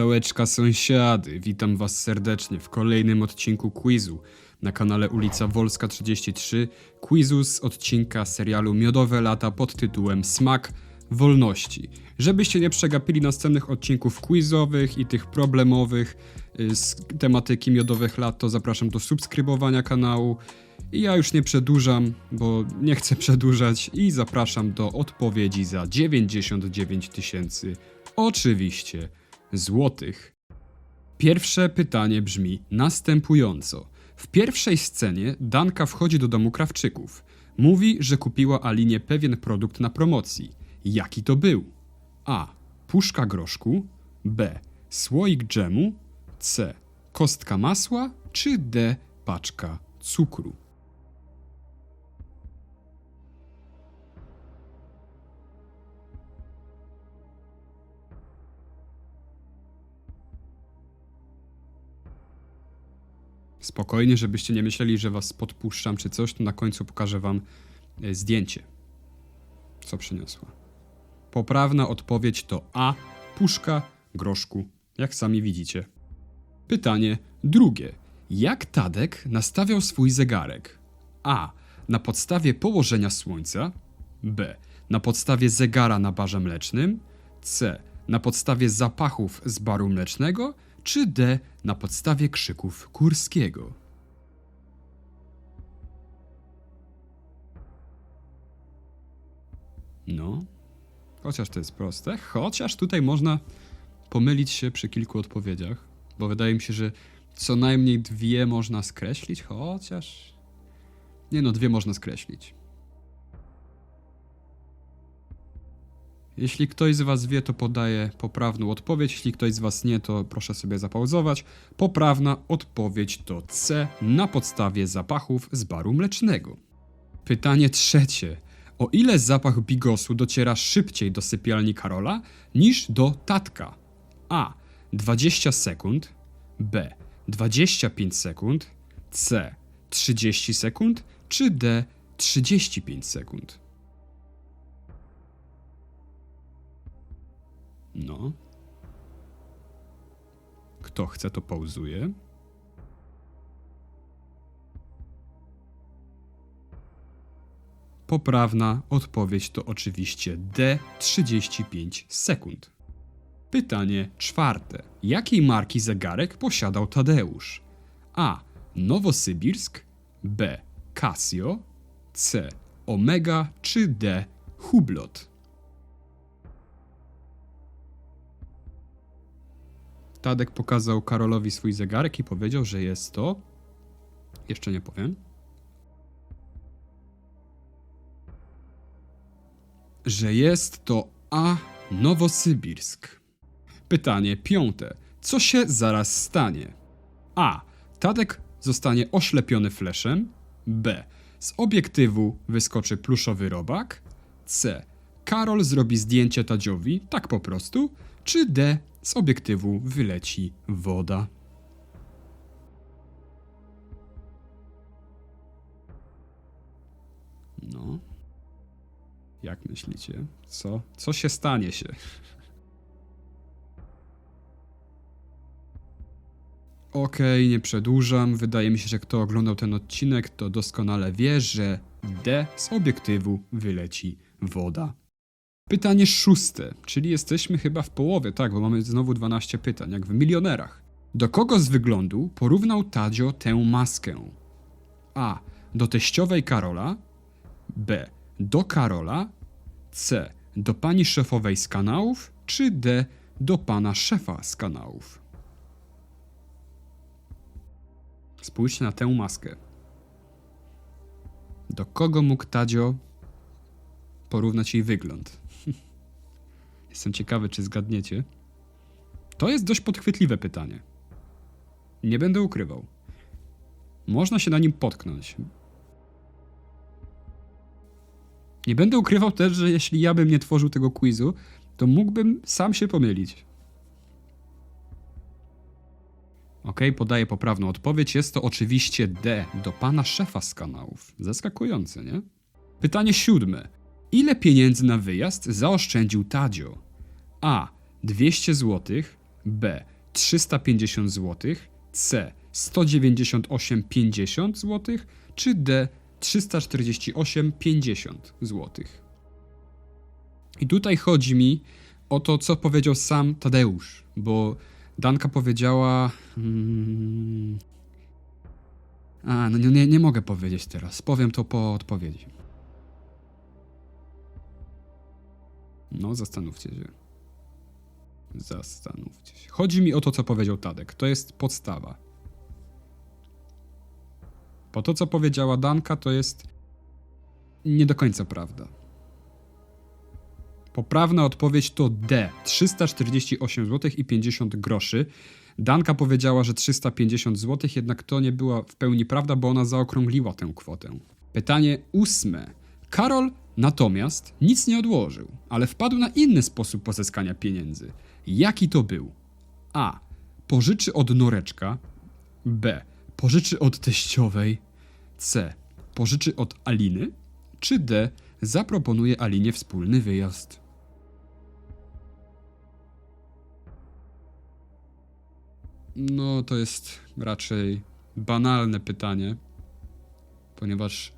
Czołeczka sąsiady, witam was serdecznie w kolejnym odcinku quizu na kanale Ulica Wolska 33. Quizu z odcinka serialu Miodowe Lata pod tytułem Smak Wolności. Żebyście nie przegapili następnych odcinków quizowych i tych problemowych y, z tematyki Miodowych Lat, to zapraszam do subskrybowania kanału. I ja już nie przedłużam, bo nie chcę przedłużać i zapraszam do odpowiedzi za 99 tysięcy, oczywiście, złotych. Pierwsze pytanie brzmi następująco. W pierwszej scenie Danka wchodzi do domu Krawczyków. Mówi, że kupiła Alinie pewien produkt na promocji. Jaki to był? A. Puszka groszku. B. Słoik dżemu. C. Kostka masła. Czy D. Paczka cukru. Spokojnie, żebyście nie myśleli, że was podpuszczam czy coś, to na końcu pokażę wam e, zdjęcie. Co przyniosła? Poprawna odpowiedź to A. Puszka groszku, jak sami widzicie. Pytanie drugie. Jak Tadek nastawiał swój zegarek? A. Na podstawie położenia słońca. B. Na podstawie zegara na barze mlecznym. C. Na podstawie zapachów z baru mlecznego. Czy D. Na podstawie krzyków Kurskiego? No, chociaż to jest proste, chociaż tutaj można pomylić się przy kilku odpowiedziach, bo wydaje mi się, że co najmniej dwie można skreślić, chociaż. Nie no, dwie można skreślić. Jeśli ktoś z Was wie, to podaje poprawną odpowiedź. Jeśli ktoś z Was nie, to proszę sobie zapauzować. Poprawna odpowiedź to C na podstawie zapachów z baru mlecznego. Pytanie trzecie. O ile zapach bigosu dociera szybciej do sypialni Karola niż do tatka? A. 20 sekund. B. 25 sekund. C. 30 sekund. Czy D. 35 sekund? No. Kto chce, to pauzuje. Poprawna odpowiedź to oczywiście D 35 sekund. Pytanie czwarte. Jakiej marki zegarek posiadał Tadeusz? A. Nowosybirsk, B. Casio, C. Omega czy D. Hublot? Tadek pokazał Karolowi swój zegarek i powiedział, że jest to. Jeszcze nie powiem. Że jest to A. Nowosybirsk. Pytanie piąte. Co się zaraz stanie? A. Tadek zostanie oślepiony fleszem. B. Z obiektywu wyskoczy pluszowy robak. C. Karol zrobi zdjęcie Tadziowi, tak po prostu. Czy D. Z obiektywu wyleci woda. No. Jak myślicie? Co? Co się stanie się? Okej, nie przedłużam. Wydaje mi się, że kto oglądał ten odcinek, to doskonale wie, że D z obiektywu wyleci woda. Pytanie szóste, czyli jesteśmy chyba w połowie, tak, bo mamy znowu 12 pytań, jak w milionerach. Do kogo z wyglądu porównał Tadzio tę maskę? A. Do teściowej Karola. B. Do Karola. C. Do pani szefowej z kanałów. Czy D. Do pana szefa z kanałów? Spójrzcie na tę maskę. Do kogo mógł Tadzio porównać jej wygląd? Jestem ciekawy, czy zgadniecie. To jest dość podchwytliwe pytanie. Nie będę ukrywał. Można się na nim potknąć. Nie będę ukrywał też, że jeśli ja bym nie tworzył tego quizu, to mógłbym sam się pomylić. Ok, podaję poprawną odpowiedź. Jest to oczywiście D, do pana szefa z kanałów. Zaskakujące, nie? Pytanie siódme. Ile pieniędzy na wyjazd zaoszczędził Tadzio? A. 200 zł, B 350 zł, C 198,50 zł, czy D 348,50 zł. I tutaj chodzi mi o to, co powiedział sam Tadeusz, bo Danka powiedziała. Mm, a, no nie, nie mogę powiedzieć teraz. Powiem to po odpowiedzi. No, zastanówcie się. Zastanówcie się. Chodzi mi o to, co powiedział Tadek. To jest podstawa. Po to, co powiedziała Danka, to jest nie do końca prawda. Poprawna odpowiedź to D. 348 zł i 50 groszy. Danka powiedziała, że 350 zł, jednak to nie była w pełni prawda, bo ona zaokrągliła tę kwotę. Pytanie ósme. Karol natomiast nic nie odłożył, ale wpadł na inny sposób pozyskania pieniędzy. Jaki to był? A. Pożyczy od Noreczka. B. Pożyczy od teściowej. C. Pożyczy od Aliny. Czy D. Zaproponuje Alinie wspólny wyjazd. No, to jest raczej banalne pytanie, ponieważ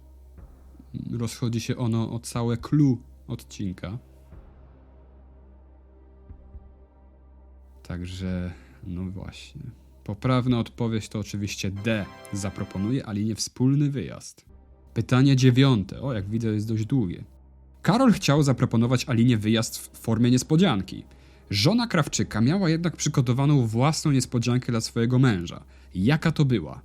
rozchodzi się ono o całe clue odcinka. Także, no właśnie. Poprawna odpowiedź to oczywiście D. Zaproponuje Alinie wspólny wyjazd. Pytanie dziewiąte. O, jak widzę, jest dość długie. Karol chciał zaproponować Alinie wyjazd w formie niespodzianki. Żona Krawczyka miała jednak przygotowaną własną niespodziankę dla swojego męża. Jaka to była?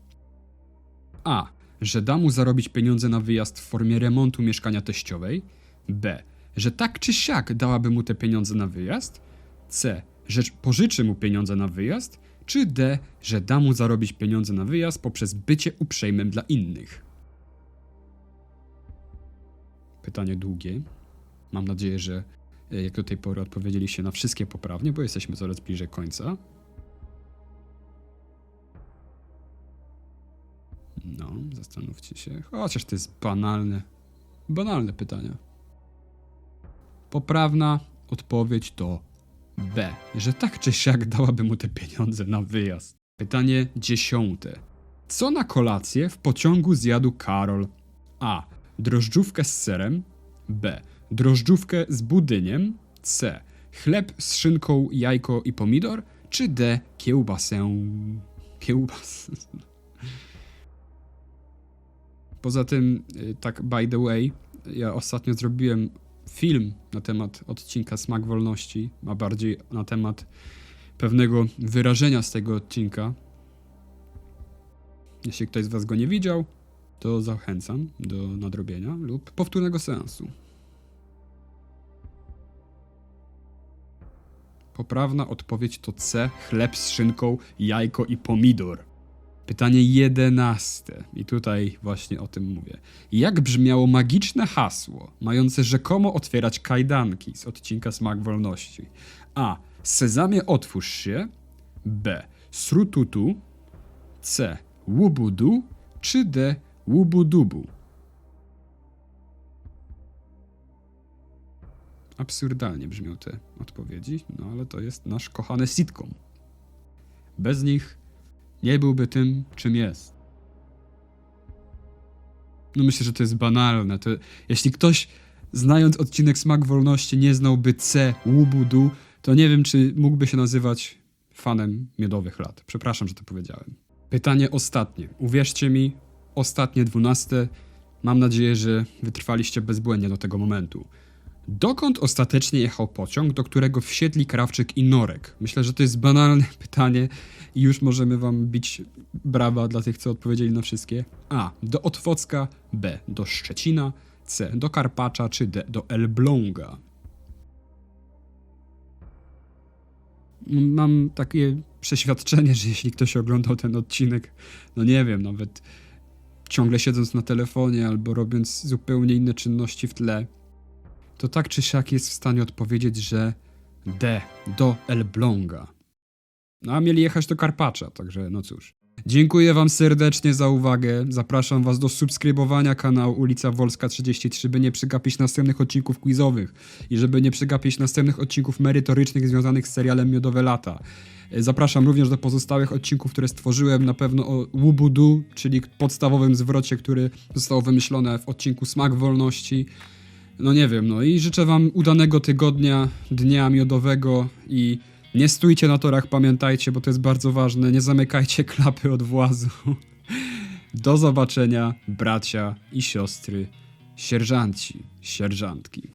A. Że da mu zarobić pieniądze na wyjazd w formie remontu mieszkania teściowej. B. Że tak czy siak dałaby mu te pieniądze na wyjazd. C. Że pożyczy mu pieniądze na wyjazd. Czy D. Że da mu zarobić pieniądze na wyjazd poprzez bycie uprzejmym dla innych. Pytanie długie. Mam nadzieję, że e, jak do tej pory odpowiedzieliście na wszystkie poprawnie, bo jesteśmy coraz bliżej końca. Zastanówcie się. Chociaż to jest banalne. Banalne pytanie. Poprawna odpowiedź to B, że tak czy siak dałaby mu te pieniądze na wyjazd. Pytanie dziesiąte. Co na kolację w pociągu zjadł Karol? A. Drożdżówkę z serem. B. Drożdżówkę z budyniem. C. Chleb z szynką, jajko i pomidor. Czy D. Kiełbasę. Kiełbasę. Poza tym, y, tak by the way, ja ostatnio zrobiłem film na temat odcinka Smak Wolności, a bardziej na temat pewnego wyrażenia z tego odcinka. Jeśli ktoś z Was go nie widział, to zachęcam do nadrobienia lub powtórnego seansu. Poprawna odpowiedź to C. Chleb z szynką, jajko i pomidor. Pytanie jedenaste. I tutaj właśnie o tym mówię. Jak brzmiało magiczne hasło, mające rzekomo otwierać kajdanki z odcinka Smak Wolności? A. Sezamie otwórz się. B. Srututu. C. Łubudu. Czy D. Łubudubu? Absurdalnie brzmią te odpowiedzi, no ale to jest nasz kochany sitcom. Bez nich nie byłby tym, czym jest. No myślę, że to jest banalne. To, jeśli ktoś, znając odcinek Smak Wolności, nie znałby C, Łubudu, to nie wiem, czy mógłby się nazywać fanem miodowych lat. Przepraszam, że to powiedziałem. Pytanie ostatnie. Uwierzcie mi, ostatnie dwunaste. Mam nadzieję, że wytrwaliście bezbłędnie do tego momentu. Dokąd ostatecznie jechał pociąg, do którego wsiedli Krawczyk i Norek? Myślę, że to jest banalne pytanie i już możemy wam bić brawa dla tych, co odpowiedzieli na wszystkie. A. Do Otwocka, B. Do Szczecina, C. Do Karpacza, czy D. Do Elbląga. Mam takie przeświadczenie, że jeśli ktoś oglądał ten odcinek, no nie wiem, nawet ciągle siedząc na telefonie albo robiąc zupełnie inne czynności w tle, to tak czy siak jest w stanie odpowiedzieć, że D, do Elbląga. No a mieli jechać do Karpacza, także no cóż. Dziękuję wam serdecznie za uwagę. Zapraszam was do subskrybowania kanału Ulica Wolska 33, by nie przegapić następnych odcinków quizowych i żeby nie przegapić następnych odcinków merytorycznych związanych z serialem Miodowe Lata. Zapraszam również do pozostałych odcinków, które stworzyłem, na pewno o Łubudu, czyli podstawowym zwrocie, który został wymyślony w odcinku Smak Wolności. No nie wiem, no i życzę wam udanego tygodnia, dnia miodowego i nie stójcie na torach, pamiętajcie, bo to jest bardzo ważne, nie zamykajcie klapy od włazu. Do zobaczenia, bracia i siostry, sierżanci, sierżantki.